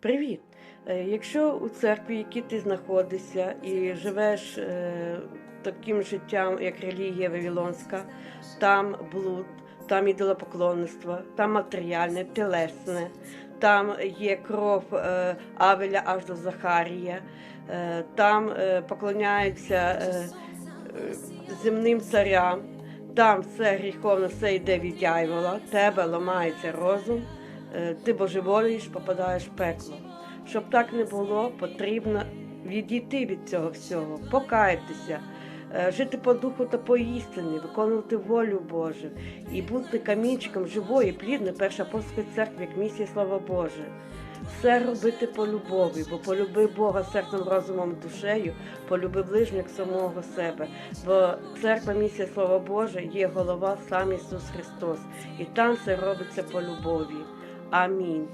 Привіт! Е, Якщо у церкві, в якій ти знаходишся, і живеш е, таким життям, як релігія Вавилонська, там блуд, там ідолопоклонництво, там матеріальне, телесне, там є кров е, Авеля аж до Захарія, там поклоняються земним царям, там все гріховно, все йде від дьявола, тебе ламається розум, ти божеволієш, попадаєш в пекло. Щоб так не було, потрібно відійти від цього всього, покаятися, е, жити по духу та по істині, виконувати волю Божу і бути камінчиком живої, плідної першої апостольської церкви, як місія Слова Боже. Все робити по любові, бо полюби Бога серцем, розумом, душею, полюби ближнього самого себе. Бо церква місія Слова Боже є голова сам Ісус Христос, і там все робиться по любові. Амінь.